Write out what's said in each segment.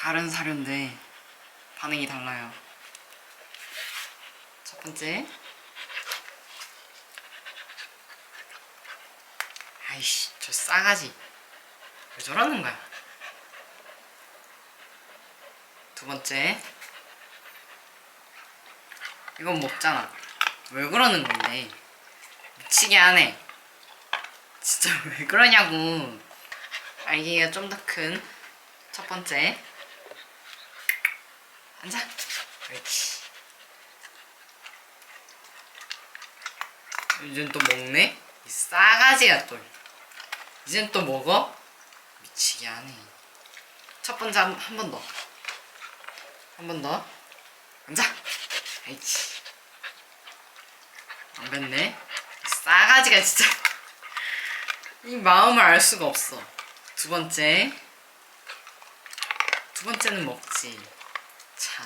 다른 사료인데 반응이 달라요. 첫 번째. 아이씨, 저 싸가지. 왜 저러는 거야? 두 번째. 이건 먹잖아. 왜 그러는 건데? 미치게 하네. 진짜 왜 그러냐고. 알기가 좀 더 큰 첫 번째. 앉아. 그렇지. 이젠 또 먹네? 이 싸가지가 또. 이젠 또 먹어? 미치게 하네. 첫 번째 한 번 더. 한 번 더. 앉아. 아이치. 안 뱉네. 이 싸가지가 진짜. 이 마음을 알 수가 없어. 두 번째. 두 번째는 먹지. 참.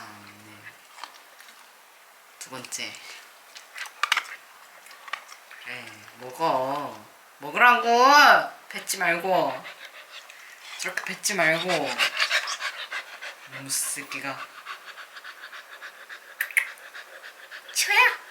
두 번째. 그래, 먹어. 먹으라고! 뱉지 말고. 저렇게 뱉지 말고. 무스끼가. 초야!